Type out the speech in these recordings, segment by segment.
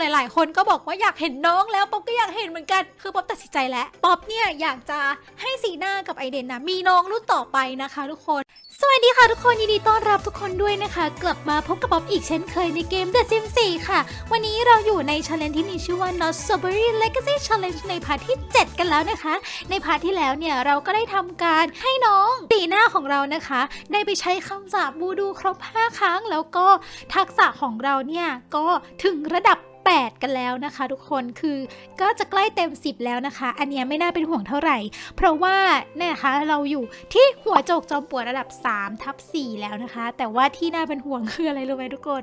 หลาย ๆ คนก็บอกว่าอยากเห็นน้องแล้วป๊อปก็อยากเห็นเหมือนกัน คือป๊อปตัดสินใจแล้วป๊อปเนี่ยอยากจะให้สีหน้ากับไอเดนนะมีน้องรุ่นต่อไปนะคะ ทุกคน สวัสดีค่ะทุกคนยินดีต้อนรับทุกคนด้วยนะคะ กลับมาพบกับป๊อปอีกเช่นเคยในเกม The Sims 4 ค่ะ วันนี้เราอยู่ใน challenge ที่มีชื่อว่า Not Strawberry Legacy Challenge ในพาร์ทที่ 7 กันแล้วนะคะ ในพาร์ทที่แล้วเนี่ยเราก็ได้ทำการให้น้องตีหน้าของเรานะคะ ได้ไปใช้คำสาปบูดูครบ 5 ครั้งแล้วก็ทักษะของเราเนี่ยก็ถึงระดับ 8 กันแล้วนะคะ ทุกคนคือก็จะใกล้เต็ม 10 แล้วนะคะ อันเนี้ยไม่น่าเป็นห่วงเท่าไหร่ เพราะว่าเนี่ยนะคะเราอยู่ที่หัวโจกจอมปวกระดับ3ทับ4แล้วนะคะ แต่ว่าที่น่าเป็นห่วงคืออะไรรู้ไหมทุกคน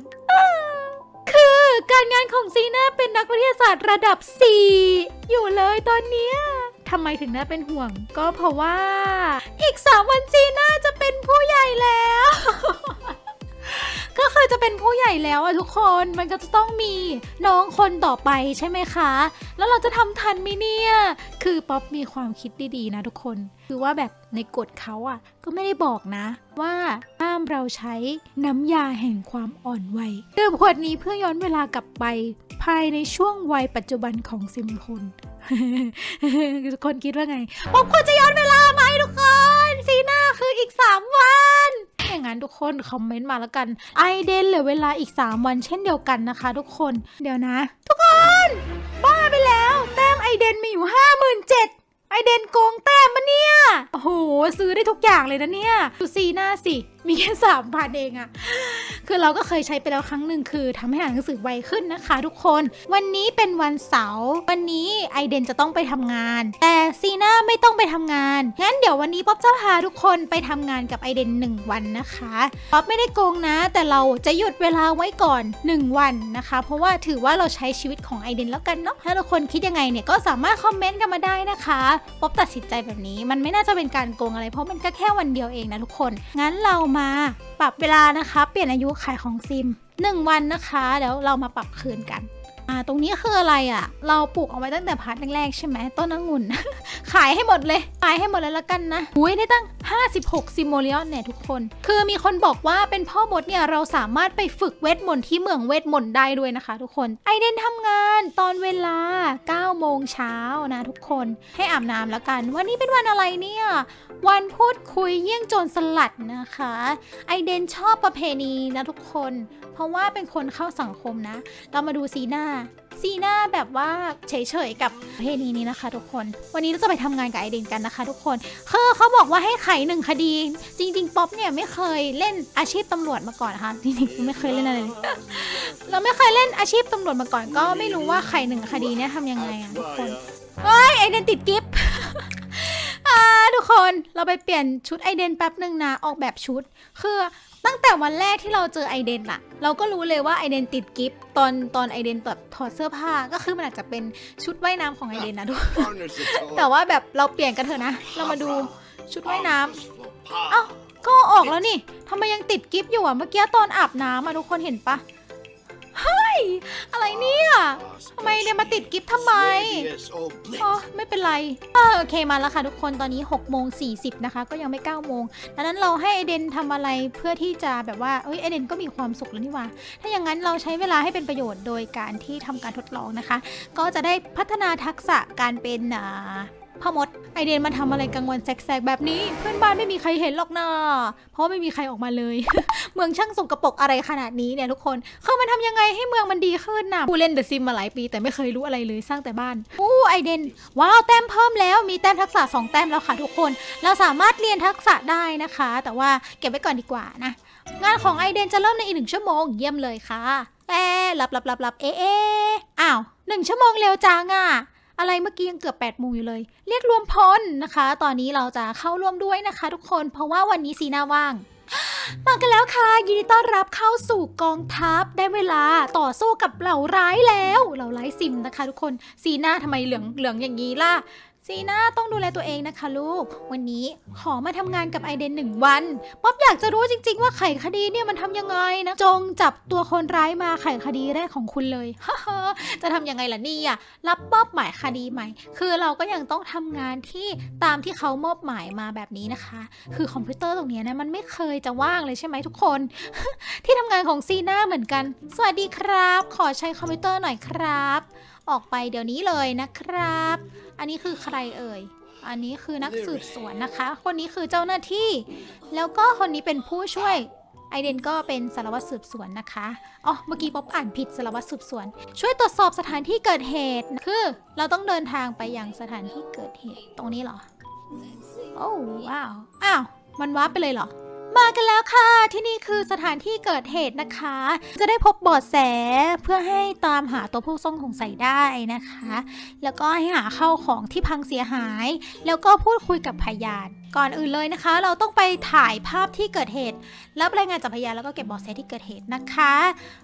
คือการงานของซีน่าเป็นนักวิทยาศาสตร์ระดับ 4 อยู่เลยตอนนี้ทำไมถึงน่าเป็นห่วง ก็เพราะว่า อีก 3 วันซีน่าจะเป็นผู้ใหญ่แล้ว ก็คือจะเป็นผู้ใหญ่แล้วอะทุกคนมันก็จะต้องมีน้องคนต่อไปใช่ไหมคะ แล้วเราจะทำทันไหมเนี่ยคือป๊อปมีความคิดดีๆนะทุกคน คือว่าแบบในกฎเขาอะก็ไม่ได้บอกนะ ว่าห้ามเราใช้น้ำยาแห่งความอ่อนวัยดื่มขวดนี้เพื่อย้อนเวลากลับไป ภายในช่วงวัยปัจจุบันของซิมคนคนคิดว่าไงป๊อปควรจะย้อนเวลาไหมทุกคนซีน่าคืออีก 3 วันอย่างนั้นทุ กคนคอมเมนต์มาแล้วกัน ไอเดนเหลือเวลาอีก 3 วันเช่นเดียวกันนะคะ ทุกคน เดี๋ยวนะ ทุกคน บ้าไปแล้ว แต้มไอเดนมีอยู่ห้าหมื่นเจ็ดไอเดนโกงแต้มมาเนี่ย โอ้โห ซื้อได้ทุกอย่างเลยนะเนี่ย ดูซีหน้าสิ มีแค่สามพันเองอะคือเราก็เคยใช้ไปแล้วครั้งหนึ่งคือทำให้อ่านหนังสือไวขึ้นนะคะ ทุกคน วันนี้เป็นวันเสาร์วันนี้ไอเดนจะต้องไปทำงาน แต่ซีน่าไม่ต้องไปทำงานงั้นเดี๋ยววันนี้ป๊อปจะพาทุกคนไปทำงานกับไอเดนหนึ่งวันนะคะป๊อปไม่ได้โกงนะ แต่เราจะหยุดเวลาไว้ก่อน 1 วันนะคะ เพราะว่าถือว่าเราใช้ชีวิตของไอเดนแล้วกันเนาะถ้าทุกคนคิดยังไงเนี่ยก็สามารถคอมเมนต์กันมาได้นะคะป๊อปตัดสินใจแบบนี้ มันไม่น่าจะเป็นการโกงอะไร เพราะมันก็แค่วันเดียวเองนะทุกคนงั้นเรามา ปรับเวลานะคะ เปลี่ยนอายุขายของซิม 1 วันนะคะเดี๋ยวเรามาปรับคืนกัน อ่าตรงนี้คืออะไรอะ เราปลูกเอาไว้ตั้งแต่พาร์ทแรกๆใช่ไหมต้นองุ่น ขายให้หมดเลย ขายให้หมดเลยละกันนะอุ้ยได้ตั้ง 56 ซิโมเลียนเนี่ยทุกคน คือมีคนบอกว่าเป็นพ่อมดเนี่ยเราสามารถไปฝึกเวทมนต์ที่เมืองเวทมนต์ได้ด้วยนะคะ ทุกคน ไอเดนทำงานตอนเวลา 9 โมงเช้านะทุกคน ให้อาบน้ำแล้วกัน วันนี้เป็นวันอะไรเนี่ย วันพูดคุยเยี่ยงโจรสลัดนะคะ ไอเดนชอบประเพณีนะทุกคน เพราะว่าเป็นคนเข้าสังคมนะ เรามาดูซีหน้าซีหน้าแบบว่าเฉยๆกับประเพณีนี้นะคะ ทุกคน วันนี้เราจะไปทำงานกับไอเดนกันนะคะ ทุกคนคือเขาบอกว่าให้ไขหนึ่งคดี จริง ๆ ป๊อปเนี่ยไม่เคยเล่นอาชีพตำรวจมาก่อนนะคะจริงๆไม่เคยเล่นอะไรเลยเราไม่เคยเล่นอาชีพตำรวจมาก่อน ก็ไม่รู้ว่าไขหนึ่งคดีเนี่ยทำยังไงอะทุกคนเฮ้ยไอเดนติดกิฟต์อ่าทุกคนเราไปเปลี่ยนชุดไอเดนแป๊บหนึ่งนะออกแบบชุด คือ ตั้งแต่วันแรกที่เราเจอไอเดนอะเราก็รู้เลยว่าไอเดนติดกิฟต์ตอนตอนไอเดนแบบถอดเสื้อผ้าก็คือมันอาจจะเป็นชุดว่ายน้ำของไอเดนนะทุกคนแต่ว่าแบบเราเปลี่ยนกันเถอะนะ เรามาดูชุดว่ายน้ำเอ้าก็ออกแล้วนี่ทำไมยังติดกิฟต์อยู่อะเมื่อกี้ตอนอาบน้ำอะทุกคนเห็นปะ ย อะไรเนี่ยทำไมเนี่ยมาติดกิฟต์ทำไมอ๋อไม่เป็นไรเออโอเคมาแล้วค่ะทุกคนตอนนี้6โมง40นะคะ ก็ยังไม่9โมงดังนั้นเราให้ไอเดนทำอะไรเพื่อที่จะแบบว่าเอ้ยไอเดนก็มีความสุขแล้วนี่ว่า ถ้าอย่างนั้นเราใช้เวลาให้เป็นประโยชน์โดยการที่ทำการทดลองนะคะ ก็จะได้พัฒนาทักษะการเป็นอ่า พ่อมด ไอเดนมาทำอะไรกลางวันแสกๆแบบนี้ เพื่อนบ้านไม่มีใครเห็นหรอกนะเพราะไม่มีใครออกมาเลย เมืองช่างสกปรกอะไรขนาดนี้เนี่ยทุกคนเขามันทำยังไงให้เมืองมันดีขึ้นนะผู้เล่นเดอะซิมมาหลายปีแต่ไม่เคยรู้อะไรเลยสร้างแต่บ้านอู้ไอเดนว้าวแต้มเพิ่มแล้วมีแต้มทักษะ2แต้มแล้วค่ะทุกคน เราสามารถเรียนทักษะได้นะคะ แต่ว่าเก็บไว้ก่อนดีกว่านะงานของไอเดนจะเริ่มในอีกหนึ่งชั่วโมงเยี่ยมเลยค่ะแต่หลับหลับหลับหลับเอะเอะอ้าวหนึ่งชั่วโมงเร็วจังอะ อะไรเมื่อกี้ยังเกือบ8ปดโมงอยู่เลย เรียกรวมพลนะคะ ตอนนี้เราจะเข้าร่วมด้วยนะคะ ทุกคน เพราะว่าวันนี้ซีน่าว่าง มากันแล้วค่ะ ยินดีต้อนรับเข้าสู่กองทัพได้เวลาต่อสู้กับเหล่าร้ายแล้ว เหล่าร้ายซิมนะคะ ทุกคน ซีน่าทำไมเหลืองเหลืองอย่างนี้ล่ะ ซีน่าต้องดูแลตัวเองนะคะลูก วันนี้ขอมาทำงานกับไอเดนหนึ่งวัน ป๊อบอยากจะรู้จริง ๆ ว่าไขคดีเนี่ยมันทำยังไงนะ จงจับตัวคนร้ายมาไขคดีแรกของคุณเลย จะทำยังไงล่ะนี่ยรับมอบหมายคดีใหม่ คือเราก็ยังต้องทำงานที่ตามที่เขามอบหมายมาแบบนี้นะคะ คือคอมพิวเตอร์ตรงนี้นะมันไม่เคยจะว่างเลยใช่ไหมทุกคน ที่ทำงานของซีน่าเหมือนกัน สวัสดีครับ ขอใช้คอมพิวเตอร์หน่อยครับ ออกไปเดี๋ยวนี้เลยนะครับ อันนี้คือใครเอ่ย อันนี้คือนักสืบสวนนะคะ คนนี้คือเจ้าหน้าที่ แล้วก็คนนี้เป็นผู้ช่วย ไอเดนก็เป็นสารวัตรสืบสวนนะคะ อ๋อ เมื่อกี้ป๊อปอ่านผิดสารวัตรสืบสวน ช่วยตรวจสอบสถานที่เกิดเหตุ คือ เราต้องเดินทางไปยังสถานที่เกิดเหตุ ตรงนี้เหรอ โอ้ว้าว อ้าว มันว้าร์ปไปเลยเหรอ มากันแล้วค่ะ ที่นี่คือสถานที่เกิดเหตุนะคะ จะได้พบเบาะแสเพื่อให้ตามหาตัวผู้ต้องสงสัยได้นะคะ แล้วก็ให้หาเข้าของที่พังเสียหาย แล้วก็พูดคุยกับพยาน ก่อนอื่นเลยนะคะ เราต้องไปถ่ายภาพที่เกิดเหตุ รับรายงานจากพยานแล้วก็เก็บเบาะแสที่เกิดเหตุนะคะ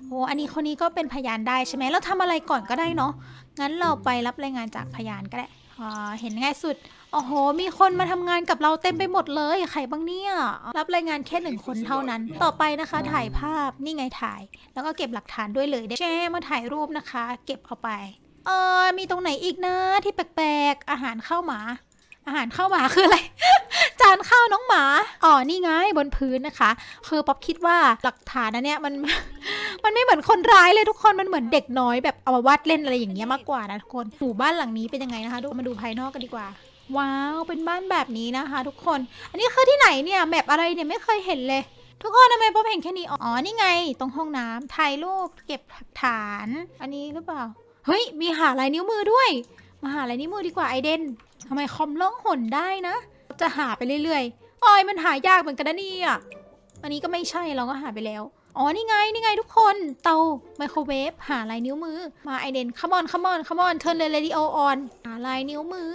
โอ้อันนี้คนนี้ก็เป็นพยานได้ใช่ไหมเราทำอะไรก่อนก็ได้เนาะงั้นเราไปรับรายงานจากพยานก็ได้เห็นง่ายสุด โอ้โห มีคนมาทำงานกับเราเต็มไปหมดเลยใครบ้างเนี่ย รับรายงานแค่หนึ่งคนเท่านั้น ต่อไปนะคะ ถ่ายภาพ นี่ไงถ่าย แล้วก็เก็บหลักฐานด้วยเลยแช่มาถ่ายรูปนะคะ เก็บเอาไป เออ มีตรงไหนอีกนะที่แปลกๆ อาหารข้าวหมา อาหารข้าวหมาคืออะไร จานข้าวน้องหมา อ๋อ นี่ไงบนพื้นนะคะ คือป๊อปคิดว่าหลักฐานอันเนี้ยมันมันไม่เหมือนคนร้ายเลยทุกคน มันเหมือนเด็กน้อยแบบเอามาวาดเล่นอะไรอย่างเงี้ยมากกว่านะทุกคน หมู่บ้านหลังนี้เป็นยังไงนะคะดูมาดูภายนอกกันดีกว่า ว้าว เป็นบ้านแบบนี้นะคะ ทุกคน อันนี้คือที่ไหนเนี่ยแมปอะไรเนี่ยไม่เคยเห็นเลย ทุกคนทำไมป๊อปเห็นแค่นี้ อ๋อ นี่ไง ตรงห้องน้ำถ่ายรูปเก็บหลักฐาน อันนี้หรือเปล่า เฮ้ย มีหาลายนิ้วมือด้วย มาหาลายนิ้วมือดีกว่าไอเดนทำไมคอมล่องหนได้นะ จะหาไปเรื่อยๆออยมันหายากเหมือนกันนะเนี่ยอันนี้ก็ไม่ใช่เราก็หาไปแล้ว อ๋อ นี่ไง นี่ไงทุกคน เตาไมโครเวฟ หาลายนิ้วมือ มาไอเดนคัมออนคัมออนคัมอนเทิร์นเลยเรดิโอออน หาลายนิ้วมือ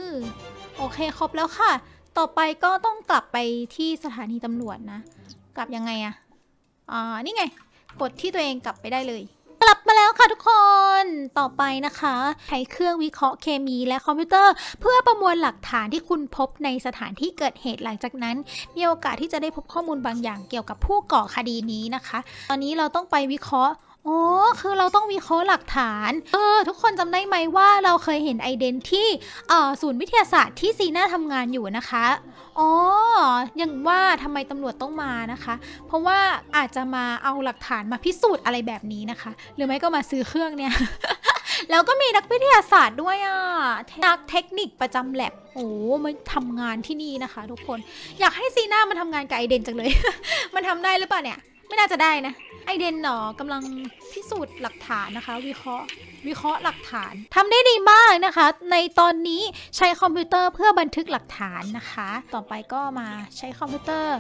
โอเคครบแล้วค่ะ ต่อไปก็ต้องกลับไปที่สถานีตำรวจนะ กลับยังไงอะอ่านี่ไง กดที่ตัวเองกลับไปได้เลย กลับมาแล้วค่ะทุกคน ต่อไปนะคะ ใช้เครื่องวิเคราะห์เคมีและคอมพิวเตอร์ เพื่อประมวลหลักฐานที่คุณพบในสถานที่เกิดเหตุหลังจากนั้น มีโอกาสที่จะได้พบข้อมูลบางอย่างเกี่ยวกับผู้ก่อคดีนี้นะคะ ตอนนี้เราต้องไปวิเคราะห์ อ๋อ คือเราต้องวิเคราะห์หลักฐาน เออ ทุกคนจำได้ไหมว่าเราเคยเห็นไอเดนที่เอ่อศูนย์วิทยาศาสตร์ที่ซีน่าทำงานอยู่นะคะ อ๋อยังว่าทำไมตำรวจต้องมานะคะ เพราะว่าอาจจะมาเอาหลักฐานมาพิสูจน์อะไรแบบนี้นะคะ หรือไม่ก็มาซื้อเครื่องเนี่ย แล้วก็มีนักวิทยาศาสตร์ด้วยอะ นักเทคนิคประจำแลบโอ้มาทำงานที่นี่นะคะ ทุกคน อยากให้ซีน่ามาทำงานกับไอเดนจังเลย มันทำได้หรือเปล่าเนี่ย ไม่น่าจะได้นะ ไอเดนเนาะกำลังพิสูจน์หลักฐานนะคะ วิเคราะห์วิเคราะห์หลักฐานทำได้ดีมากนะคะ ในตอนนี้ใช้คอมพิวเตอร์เพื่อบันทึกหลักฐานนะคะ ต่อไปก็มาใช้คอมพิวเตอร์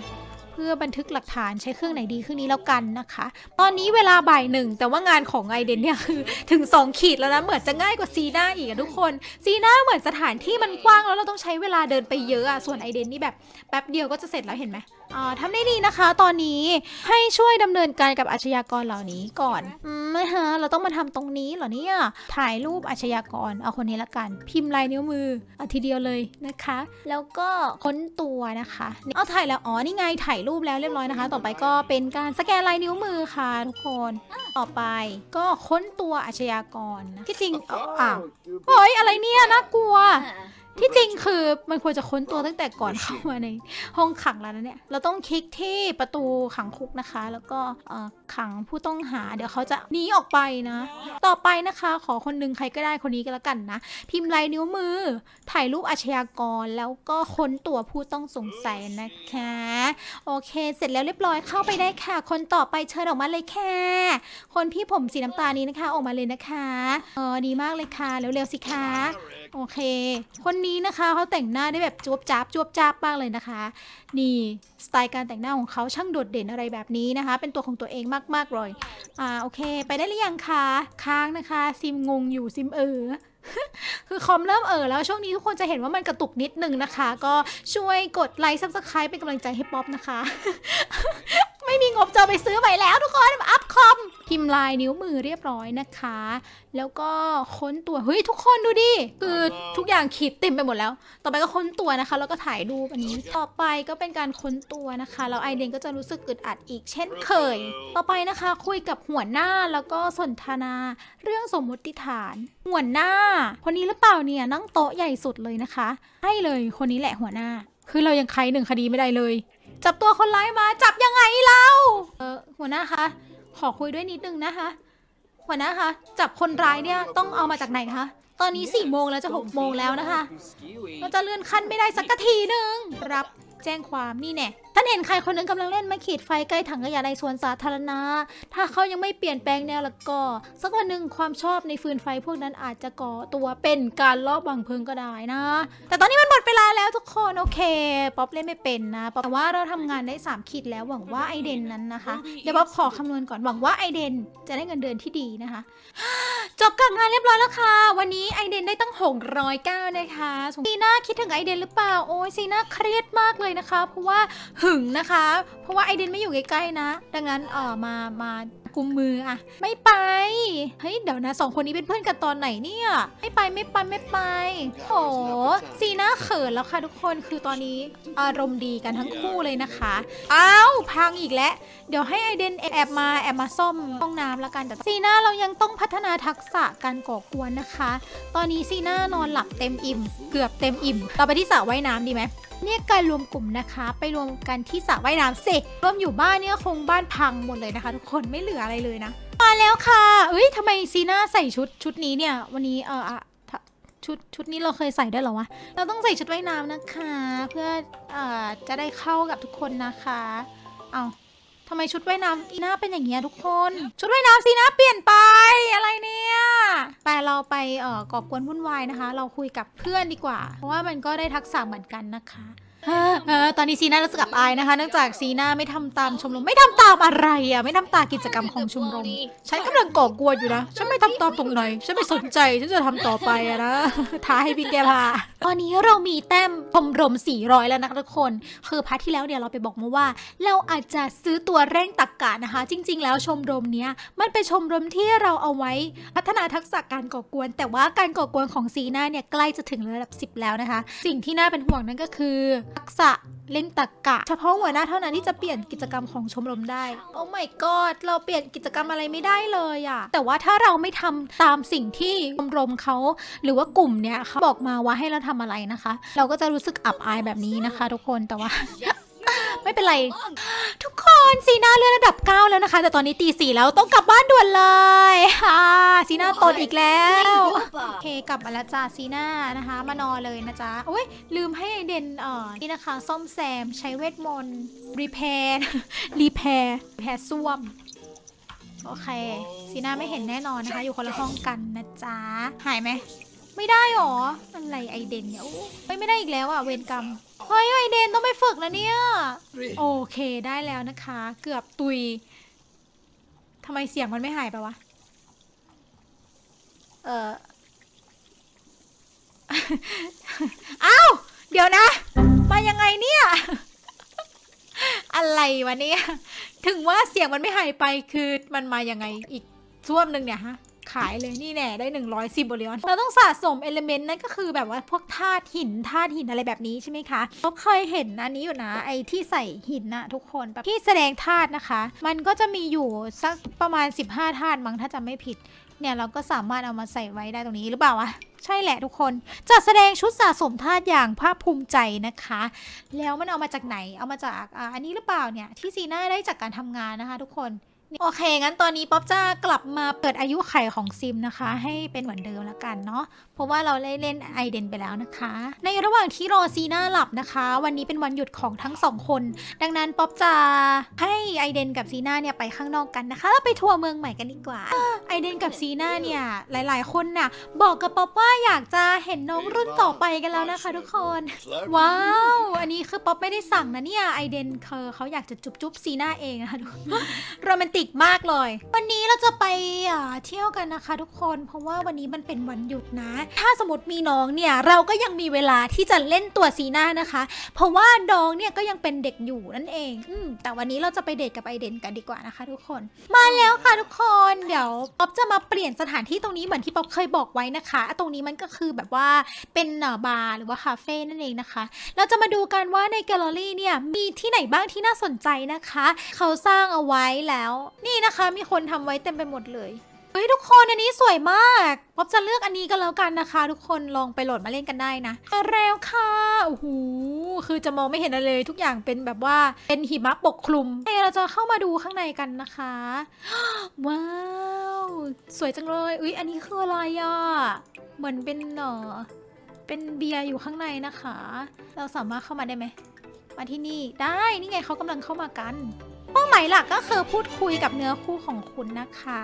พื่อบันทึกหลักฐานใช้เครื่องไหนดีเครื่องนี้แล้วกันนะคะ ตอนนี้เวลาบ่ายหนึ่งแต่ว่างานของไอเดนเนี่ยคือถึง 2 ขีดแล้วนะเหมือนจะง่ายกว่าซีน่าอีกทุกคนซีน่าเหมือนสถานที่มันกว้างแล้วเราต้องใช้เวลาเดินไปเยอะอะส่วนไอเดนนี่แบบแป๊บเดียวก็จะเสร็จแล้วเห็นไหมอ่าทำได้ดีนะคะ ตอนนี้ให้ช่วยดำเนินการกับอาชญากรเหล่านี้ก่อนอืมไม่ฮะเราต้องมาทำตรงนี้เหรอเนี่ยถ่ายรูปอาชญากรเอาคนนี้ละกัน พิมพ์ลายนิ้วมือเอาทีเดียวเลยนะคะ แล้วก็ค้นตัวนะคะเอาถ่ายแล้วอ๋อนี่ไงถ่ายรูปแล้วเรียบร้อยนะคะ ต่อไปก็เป็นการสแกนลายนิ้วมือค่ะทุกคน ต่อไปก็ค้นตัวอาชญากรนะที่จริงเอาอ้าวเฮ้ยอะไรเนี่ยน่ากลัว ที่จริงคือมันควรจะค้นตัวตั้งแต่ก่อนเข้ามาในห้องขังแล้วนะเนี่ย เราต้องคลิกที่ประตูขังคุกนะคะ แล้วก็ขังผู้ต้องหา เดี๋ยวเขาจะหนีออกไปนะ ต่อไปนะคะ ขอคนหนึงใครก็ได้คนนี้ก็แล้วกันนะ พิมพ์ลายนิ้วมือ ถ่ายรูปอาชญากร แล้วก็ค้นตัวผู้ต้องสงสัยนะคะ โอเค เสร็จแล้วเรียบร้อยเข้าไปได้ค่ะ คนต่อไปเชิญออกมาเลยค่ะ คนพี่ผมสีน้ำตาลนี้นะคะ ออกมาเลยนะคะ เออดีมากเลยค่ะ เร็วๆสิคะ โอเค คนนี้นะคะเขาแต่งหน้าได้แบบจวบจ้าบจวบจ้าบมากเลยนะคะ นี่สไตล์การแต่งหน้าของเขาช่างโดดเด่นอะไรแบบนี้นะคะ เป็นตัวของตัวเองมากๆเลยอ่าโอเค ไปได้หรือยังคะค้างนะคะ ซิมงงอยู่ซิมเออคือคอมเริ่มเออแล้วช่วงนี้ทุกคนจะเห็นว่ามันกระตุกนิดนึงนะคะ ก็ช่วยกดไลค์ซับสไครป์เป็นกำลังใจให้ป๊อปนะคะ ไม่มีงบจะไปซื้อใหม่แล้วทุกคน อัพคอม พิมพ์ลายนิ้วมือเรียบร้อยนะคะ แล้วก็ค้นตัว เฮ้ย ทุกคนดูดิ คือทุกอย่างขีดเต็มไปหมดแล้ว ต่อไปก็ค้นตัวนะคะ แล้วก็ถ่ายรูปอันนี้ ต่อไปก็เป็นการค้นตัวนะคะ แล้วไอเดนก็จะรู้สึกอึดอัดอีกเช่นเคย ต่อไปนะคะคุยกับหัวหน้าแล้วก็สนทนา เรื่องสมมติฐาน หัวหน้า คนนี้หรือเปล่าเนี่ยนั่งโต๊ะใหญ่สุดเลยนะคะ ให้เลยคนนี้แหละหัวหน้า คือเรายังไขหนึ่งคดีไม่ได้เลย จับตัวคนร้ายมา จับยังไงเราเออหัวหน้าคะ ขอคุยด้วยนิดนึงนะคะ หัวหน้าคะ จับคนร้ายเนี่ยต้องเอามาจากไหนคะ ตอนนี้สี่โมงแล้วจะหกโมงแล้วนะคะ เราจะเลื่อนขั้นไม่ได้สักทีหนึ่งรับ แจ้งความนี่แน่ท่านเห็นใครคนหนึงกำลังเล่นไม้ขีดไฟใกล้ถังขยะในสวนสาธารณะ ถ้าเขายังไม่เปลี่ยนแปลงแนวล้วก็ สักวันหนึ่งความชอบในฟืนไฟพวกนั้นอาจจะก่อตัวเป็นการลอบวางเพลิงก็ได้นะ แต่ตอนนี้มันหมดเวลาแล้วทุกคนโอเคป๊อปเล่นไม่เป็นนะป๊อปแต่ว่าเราทำงานได้ 3 ขีดแล้วหวังว่าไอเดนนั้นนะคะเดี๋ยวป๊อปขอคำนวณก่อนหวังว่าไอเดนจะได้เงินเดือนที่ดีนะคะ จบกับงานเรียบร้อยแล้วค่ะ วันนี้ไอเดนได้ตั้ง 609 นะคะซีน่าคิดถึงไอเดนหรือเปล่า โอ้ยซีน่าเครียดมากเลยนะคะ เพราะว่าหึงนะคะ เพราะว่าไอเดนไม่อยู่ใกล้ๆนะ ดังนั้นเออมา มา กุมมืออะไม่ไป เฮ้ยเดี๋ยวนะสองคนนี้เป็นเพื่อนกันตอนไหนเนี่ย ไม่ไปไม่ไปไม่ไป โอ้ซีน่าเขินแล้วค่ะทุกคนคือตอนนี้อารมณ์ดีกันทั้งคู่เลยนะคะอ้าวพังอีกแล้ว เดี๋ยวให้ไอเดนแอบมาแอบมาซ่อมห้องน้ำแล้วกันแต่ซีน่าเรายังต้องพัฒนาทักษะการก่อกวนนะคะ ตอนนี้ซีน่านอนหลับเต็มอิ่ม เกือบเต็มอิ่มเราไปที่สระว่ายน้ำดีไหมเนี่ยการรวมกลุ่มนะคะ ไปรวมกันที่สระว่ายน้ำสิรวมอยู่บ้านเนี่ยคงบ้านพังหมดเลยนะคะ ทุกคนไม่เหลืออะไรเลยนะ มาแล้วค่ะเอ้ยทำไมซีน่าใส่ชุดชุดนี้เนี่ย วันนี้เอออะชุดชุดนี้เราเคยใส่ได้หรอวะ เราต้องใส่ชุดว่ายน้ำนะคะ เพื่อเอ่อจะได้เข้ากับทุกคนนะคะ เอาทำไมชุดว่ายน้ำอีน่าเป็นอย่างเงี้ยทุกคน ชุดว่ายน้ำซีน่าเปลี่ยนไปอะไรเนี่ยไปเราไปเอ่อก่อกวนวุ่นวายนะคะ เราคุยกับเพื่อนดีกว่า เพราะว่ามันก็ได้ทักษะเหมือนกันนะคะ เออเออตอนนี้ซีน่ารู้สึกอับอายนะคะ เนื่องจากซีน่าไม่ทำตามชมรม ไม่ทำตามอะไรอะ ไม่ทำตามกิจกรรมของชมรม ฉันกำลังก่อกวนอยู่นะ ฉันไม่ทำตามตรงไหน ฉันไม่สนใจ ฉันจะทำต่อไปอะนะ ท้าให้พี่แกพาตอนนี้เรามีแต้มชมรม 400 แล้วนะคะทุกคน คือพาร์ทที่แล้วเนี่ยเราไปบอกมาว่า เราอาจจะซื้อตัวเร่งตักกะนะคะ จริง ๆ แล้วชมรมเนี้ยมันเป็นชมรมที่เราเอาไว้พัฒนาทักษะการก่อกวน แต่ว่าการก่อกวนของซีน่าเนี่ยใกล้จะถึงระดับ 10 แล้วนะคะ สิ่งที่น่าเป็นห่วงนั่นก็คือทักษะเล่นตักกะ เฉพาะหัวหน้าเท่านั้นที่จะเปลี่ยนกิจกรรมของชมรมได้ โอ้ my god เราเปลี่ยนกิจกรรมอะไรไม่ได้เลยอะแต่ว่าถ้าเราไม่ทำตามสิ่งที่ชมรมเขาหรือว่ากลุ่มเนี่ยเขาบอกมาว่าให้เราทำอะไรนะคะ เราก็จะรู้สึกอับอายแบบนี้นะคะ ทุกคนแต่ว่า ไม่เป็นไร ทุกคนซีน่าเลื่อนระดับ 9 แล้วนะคะ แต่ตอนนี้ตีสี่แล้วต้องกลับบ้านด่วนเลยค่ะซีน่าตดอีกแล้วโอเคกลับมาแล้วจ้าซีน่านะคะ มานอนเลยนะจ๊ะโอ้ยลืมให้ไอเดนเอ่อนี่นะคะ ซ่อมแซมใช้เวทมนต์รีเพร์รีแพร์แพร์ส้วมโอเคซีน่าไม่เห็นแน่นอนนะคะ อยู่คนละห้องกันนะจ๊ะหายไหม ไม่ได้หรอ อะไรไอเดนเนี่ยโอ้ยไม่ได้อีกแล้วอะเวรกรรม เฮ้ยไอเดนต้องไปฝึกนะเนี่ย โอเคได้แล้วนะคะ เกือบตุยทำไมเสียงมันไม่หายไปวะ เอออ้าว เดี๋ยวนะ มายังไงเนี่ย อะไรวะเนี่ย ถึงว่าเสียงมันไม่หายไปคือมันมายังไงอีกช่วมหนึ่งเนี่ยฮะ ขายเลยนี่แน่ได้ 110บริออนเราต้องสะสมเอลเมนต์นั่นก็คือแบบว่าพวกธาตุหินธาตุหินอะไรแบบนี้ใช่ไหมคะเราเคยเห็นอันนี้อยู่นะไอ้ที่ใส่หินนะทุกคนแบบที่แสดงธาตุนะคะ มันก็จะมีอยู่สักประมาณ 15ธาตุมั้งถ้าจำไม่ผิดเนี่ยเราก็สามารถเอามาใส่ไว้ได้ตรงนี้หรือเปล่าวะใช่แหละทุกคนจะแสดงชุดสะสมธาตุอย่างภาคภูมิใจนะคะ แล้วมันเอามาจากไหนเอามาจากอ,อันนี้หรือเปล่าเนี่ยที่ซีน่าได้จากการทำงานนะคะ ทุกคน โอเค งั้นตอนนี้ป๊อปจะกลับมาเปิดอายุไขของซิมนะคะ ให้เป็นเหมือนเดิมแล้วกันเนาะ เพราะว่าเราได้เล่นไอเดนไปแล้วนะคะ ในระหว่างที่รอซีน่าหลับนะคะ วันนี้เป็นวันหยุดของทั้งสองคน ดังนั้นป๊อปจะให้ไอเดนกับซีน่าเนี่ยไปข้างนอกกันนะคะแล้วไปทัวร์เมืองใหม่กันดีกว่า ไอเดนกับซีน่าเนี่ยหลาย ๆ คนน่ะบอกกับป๊อปว่าอยากจะเห็นน้องรุ่นต่อไปกันแล้วนะคะ ทุกคน ว้าว อันนี้คือป๊อปไม่ได้สั่งนะเนี่ยไอเดนเขาเขาอยากจะจุ๊บจุ๊บซีน่าเองนะคะทุกคนโรแมนติกติกมากเลย วันนี้เราจะไปเที่ยวกันนะคะ ทุกคนเพราะว่าวันนี้มันเป็นวันหยุดนะ ถ้าสมมติมีน้องเนี่ยเราก็ยังมีเวลาที่จะเล่นตัวซีน่านะคะ เพราะว่าน้องเนี่ยก็ยังเป็นเด็กอยู่นั่นเองอืแต่วันนี้เราจะไปเดทกับไอเดนกันดีกว่านะคะ ทุกคน มาแล้วค่ะทุกคนเดี๋ยวป๊อปจะมาเปลี่ยนสถานที่ตรงนี้เหมือนที่ป๊อปเคยบอกไว้นะคะ ตรงนี้มันก็คือแบบว่าเป็นบาร์หรือว่าคาเฟ่นั่นเองนะคะ เราจะมาดูกันว่าในแกลเลอรี่เนี่ยมีที่ไหนบ้างที่น่าสนใจนะคะ เขาสร้างเอาไว้แล้วนี่นะคะมีคนทำไว้เต็มไปหมดเลยเฮ้ยทุกคนอันนี้สวยมากป๊อปจะเลือกอันนี้ก็แล้วกันนะคะ ทุกคนลองไปโหลดมาเล่นกันได้นะมาแล้วค่ะโอ้โหคือจะมองไม่เห็นอะไรเลย ทุกอย่างเป็นแบบว่าเป็นหิมะปกคลุมเฮ้ยเราจะเข้ามาดูข้างในกันนะคะ ว้าว สวยจังเลยอุ๊ยอันนี้คืออะไรอะ่ะเหมือนเป็นเออเป็นเบียร์อยู่ข้างในนะคะ เราสามารถเข้ามาได้ไหมมาที่นี่ได้นี่ไงเขากำลังเข้ามากัน เป้าหมายหลักก็คือพูดคุยกับเนื้อคู่ของคุณนะคะ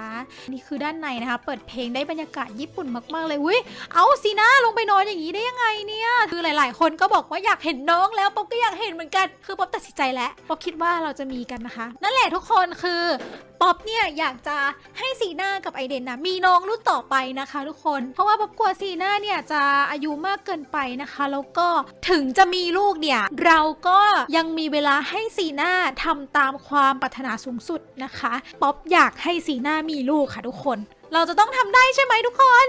นี่คือด้านในนะคะ เปิดเพลงได้บรรยากาศญี่ปุ่นมากๆเลยอุ้ยเอาซีน่าลงไปนอนอย่างนี้ได้ยังไงเนี่ย คือหลาย ๆ คนก็บอกว่าอยากเห็นน้องแล้วป๊อบก็อยากเห็นเหมือนกัน คือป๊อบตัดสินใจแล้วป๊อบคิดว่าเราจะมีกันนะคะ นั่นแหละทุกคนคือป๊อปเนี่ยอยากจะให้ซีน่ากับไอเดนนะมีน้องรุ่นต่อไปนะคะทุกคน เพราะว่าป๊อปกลัวซีน่าเนี่ยจะอายุมากเกินไปนะคะ แล้วก็ถึงจะมีลูกเนี่ยเราก็ยังมีเวลาให้ซีน่าทำตามความปรารถนาสูงสุดนะคะ ป๊อปอยากให้ซีน่ามีลูกค่ะทุกคน เราจะต้องทำได้ใช่ไหมทุกคน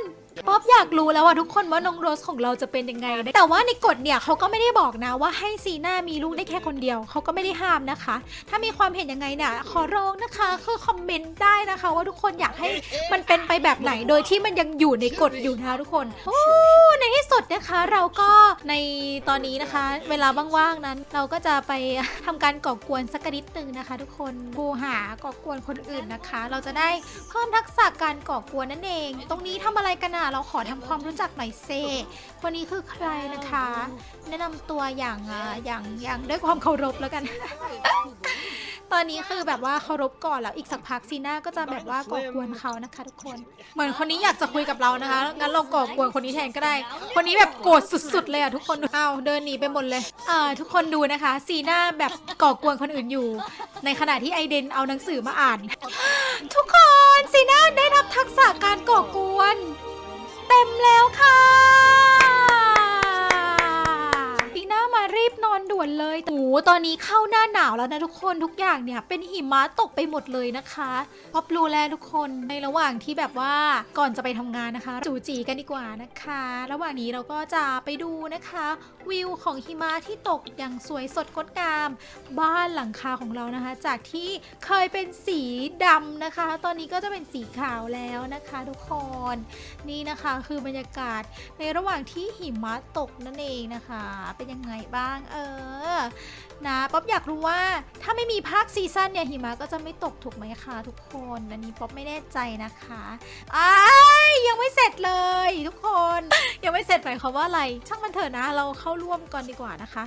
ป๊อปอยากรู้แล้วว่าทุกคนว่าน้องโรสของเราจะเป็นยังไง แต่ว่าในกฎเนี่ยเขาก็ไม่ได้บอกนะว่าให้ซีน่ามีลูกได้แค่คนเดียว เขาก็ไม่ได้ห้ามนะคะ ถ้ามีความเห็นยังไงเนี่ยขอร้องนะคะคือคอมเมนต์ได้นะคะ ว่าทุกคนอยากให้มันเป็นไปแบบไหนโดยที่มันยังอยู่ในกฎอยู่นะคะทุกคนโอ้ในที่สุดนะคะเราก็ในตอนนี้นะคะ เวลาว่างๆนั้น เราก็จะไปทำการก่อกวนสักนิดนึงนะคะ ทุกคนบูหาก่อกวนคนอื่นนะคะ เราจะได้เพิ่มทักษะการก่อกวนนั่นเอง ตรงนี้ทำอะไรกันอะเราขอทำความรู้จักหน่อยเซคนนี้คือใครนะคะ แนะนำตัวอย่างออย่างอย่างด้วยความเคารพแล้วกัน ตอนนี้คือแบบว่าเคารพก่อนแล้วอีกสักพักซีน่าก็จะแบบว่าก่อกวนเขานะคะ ทุกคน เหมือนคนนี้อยากจะคุยกับเรานะคะ งั้นเราก่อกวนคนนี้แทนก็ได้ คนนี้แบบโกรธสุด ๆ เลยอะทุกคนอ้าวเดินหนีไปหมดเลยอ่าทุกคนดูนะคะซีน่าแบบก่อกวนคนอื่นอยู่ ในขณะที่ไอเดนเอาหนังสือมาอ่าน ทุกคนซีน่าได้รับทักษะการก่อกวน เต็มแล้วค่ะ น้ามารีบนอนด่วนเลยโอ้โหตอนนี้เข้าหน้าหนาวแล้วนะทุกคนทุกอย่างเนี่ย เป็นหิมะตกไปหมดเลยนะคะพอบรู้แล้วทุกคนในระหว่างที่แบบว่าก่อนจะไปทำงานนะคะ จูจีกันดีกว่านะคะ ระหว่างนี้เราก็จะไปดูนะคะ วิวของหิมะที่ตกอย่างสวยสดงดงาม บ้านหลังคาของเรานะคะ จากที่เคยเป็นสีดำนะคะ ตอนนี้ก็จะเป็นสีขาวแล้วนะคะทุกคนนี่นะคะคือบรรยากาศในระหว่างที่หิมะตกนั่นเองนะคะ เป็นยังังไงบ้าง เออนะป๊อปอยากรู้ว่าถ้าไม่มีภาคซีซั่นเนี่ยหิมะก็จะไม่ตกถูกไหมคะทุกคนอันนี้ป๊อปไม่แน่ใจนะคะอ้ายยังไม่เสร็จเลย ทุกคน ยังไม่เสร็จหมายความว่าอะไร ช่างมันเถอะนะ เราเข้าร่วมก่อนดีกว่านะคะ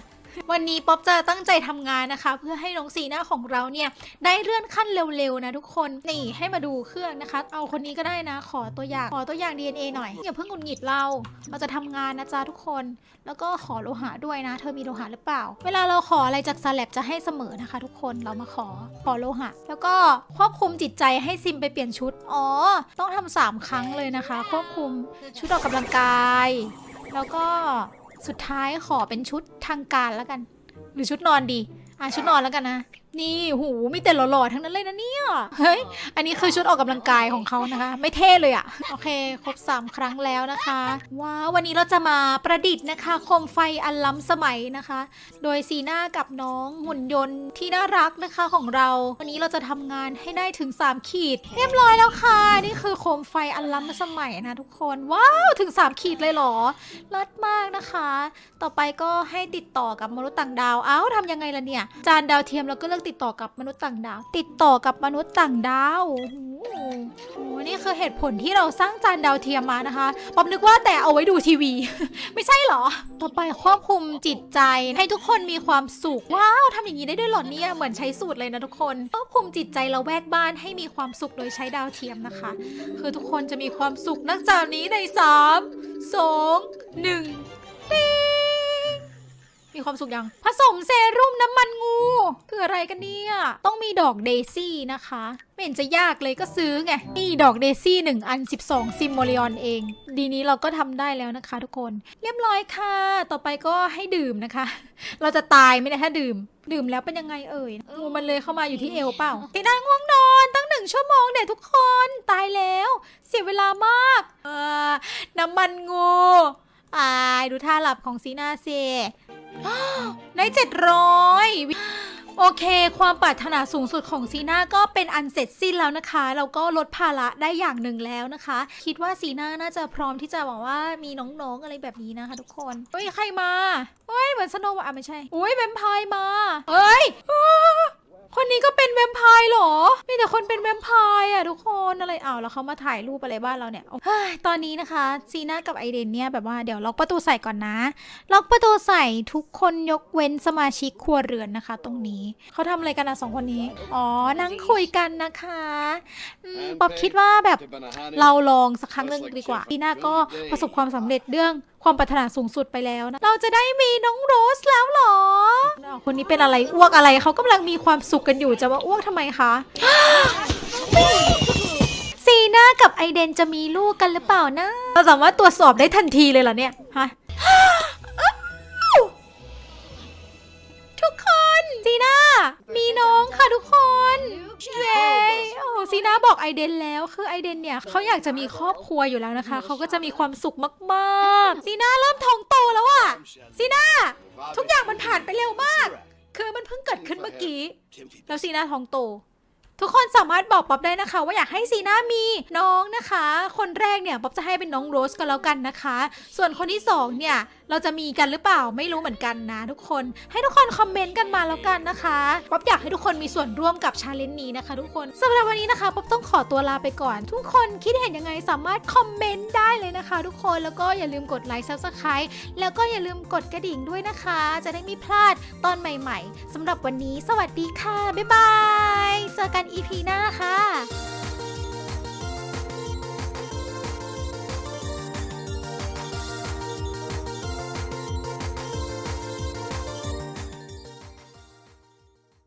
วันนี้ป๊อปจะตั้งใจทำงานนะคะ เพื่อให้น้องซีหน้าของเราเนี่ยได้เลื่อนขั้นเร็วๆนะทุกคนนี่ให้มาดูเครื่องนะคะ เอาคนนี้ก็ได้นะ ขอตัวอย่างขอตัวอย่าง DNA หน่อยอย่าเพิ่งหงุดหงิดเราเราจะทำงานนะจ๊ะทุกคน แล้วก็ขอโลหะด้วยนะ เธอมีโลหะหรือเปล่า เวลาเราขออะไรจากสแลบจะให้เสมอนะคะ ทุกคนเรามาขอขอโลหะ แล้วก็ควบคุมจิตใจให้ซิมไปเปลี่ยนชุด อ๋อ ต้องทำสามครั้งเลยนะคะ ควบคุมชุดออกกำลังกาย แล้วก็สุดท้ายขอเป็นชุดทางการแล้วกัน หรือชุดนอนดี อะชุดนอนแล้วกันนะ นี่หูมีแต่หล่อๆทั้งนั้นเลยนะเนี่ย เฮ้ย อันนี้คือชุดออกกำลังกายของเขานะคะ ไม่เท่เลยอะโอเค ครบ 3 ครั้งแล้วนะคะ ว้าววันนี้เราจะมาประดิษฐ์นะคะโคมไฟอันล้ำสมัยนะคะ โดยซีน่ากับน้องหุ่นยนต์ที่น่ารักนะคะของเรา วันนี้เราจะทำงานให้ได้ถึง 3 ขีด เรียบร้อยแล้วค่ะ นี่คือโคมไฟอันล้ำสมัยนะทุกคน ว้าวถึง 3 ขีดเลยเหรอเลิศมากนะคะ ต่อไปก็ให้ติดต่อกับมนุษย์ต่างดาว เอ้าทำยังไงล่ะเนี่ย จานดาวเทียมเราก็เลือกติดต่อกับมนุษย์ต่างดาว ติดต่อกับมนุษย์ต่างดาวโอ้โหโอ้โหนี่คือเหตุผลที่เราสร้างจานดาวเทียมมานะคะป๊อปนึกว่าแต่เอาไว้ดูทีวี ไม่ใช่เหรอ ต่อไปควบคุมจิตใจให้ทุกคนมีความสุข ว้าวทำอย่างนี้ได้ด้วยเหรอเนี่ยเหมือนใช้สูตรเลยนะทุกคน ควบคุมจิตใจเราแวกบ้านให้มีความสุขโดยใช้ดาวเทียมนะคะ คือทุกคนจะมีความสุขนักจากนี้ใน 3 2 1ติ๊ง มีมีความสุขยัง ผสมเซรุ่มน้ำมันงู คืออะไรกันเนี่ย ต้องมีดอกเดซี่นะคะไม่เห็นจะยากเลยก็ซื้อไง นี่ดอกเดซี่1อัน 12 ซิมโมเลออนเอง ดีนี้เราก็ทำได้แล้วนะคะทุกคน เรียบร้อยค่ะ ต่อไปก็ให้ดื่มนะคะ เราจะตายไหมเนี่ได้ถ้าดื่ม ดื่มแล้วเป็นยังไงเอ่ยงูมันเลยเข้ามาอยู่ที่เอวเปล่าตีน่าง่วงนอนตั้งหนึ่งชั่วโมงเด็ทุกคน ตายแล้ว เสียเวลามาก เออน้ำมันงู อายดูท่าหลับของซีนาเซได้เจ็ดร้อยโอเค ความปรารถนาสูงสุดของซีน่าก็เป็นอันเสร็จสิ้นแล้วนะคะ เราก็ลดภาระได้อย่างหนึ่งแล้วนะคะ คิดว่าซีน่าน่าจะพร้อมที่จะบอกว่ามีน้องๆอะไรแบบนี้นะคะ ทุกคนเฮ้ยใครมาเฮ้ยเหมือนสโนว์อะไม่ใช่อุ้ยแวมไพร์มาเฮ้ย คนนี้ก็เป็นแวมไพร์เหรอ มีแต่คนเป็นแวมไพร์อะทุกคนอะไรอ้าวแล้วเขามาถ่ายรูปอะไรบ้านเราเนี่ยเฮ้ยตอนนี้นะคะซีน่ากับไอเดนเนี่ยแบบว่าเดี๋ยวล็อกประตูใส่ก่อนนะ ล็อกประตูใส่ทุกคนยกเว้นสมาชิกครัวเรือนนะคะ ตรงนี้เขาทำอะไรกันนะสองคนนี้ อ๋อ นั่งคุยกันนะคะอืมป๊อบคิดว่าแบบเราลองสักครั้งหนึ่งดีกว่าปีหน้าก็ประสบความสำเร็จเรื่อง ความปรารถนาสูงสุดไปแล้วนะ เราจะได้มีน้องโรสแล้วเหรออ้าวคนนี้เป็นอะไรอ้วกอะไรเขากำลังมีความสุขกันอยู่จะมาอ้วกทำไมคะ ซีน่ากับไอเดนจะมีลูกกันหรือเปล่านะ เราสามารถตรวจสอบได้ทันทีเลยเหรอเนี่ยฮะ ทุกคน ซีน่ามีน้องค่ะทุกคนเย้โอ้ซีน่าบอกไอเดนแล้วคือไอเดนเนี่ยเขาอยากจะมีครอบครัวอยู่แล้วนะคะเขาก็จะมีความสุขมากๆซีน่าเริ่มท้องโตแล้วอะซีน่าทุกอย่างมันผ่านไปเร็วมาก คือมันเพิ่งเกิดขึ้นเมื่อกี้ แล้วซีน่าท้องโต ทุกคนสามารถบอกป๊อบได้นะคะ ว่าอยากให้ซีน่ามีน้องนะคะ คนแรกเนี่ยป๊อบจะให้เป็นน้องโรสก็แล้วกันนะคะ ส่วนคนที่สองเนี่ยเราจะมีกันหรือเปล่าไม่รู้เหมือนกันนะทุกคน ให้ทุกคนคอมเมนต์กันมาแล้วกันนะคะป๊อบอยากให้ทุกคนมีส่วนร่วมกับชาเลนจ์นี้นะคะ ทุกคนสำหรับวันนี้นะคะป๊อบต้องขอตัวลาไปก่อน ทุกคนคิดเห็นยังไงสามารถคอมเมนต์ได้เลยนะคะ ทุกคนแล้วก็อย่าลืมกดไลค์ซับสไครต์แล้วก็อย่าลืมกดกระดิ่งด้วยนะคะ จะได้ไม่พลาดตอนใหม่ ๆสำหรับวันนี้ สวัสดีค่ะบ๊ายบายเจอกัน EP หน้าค่ะ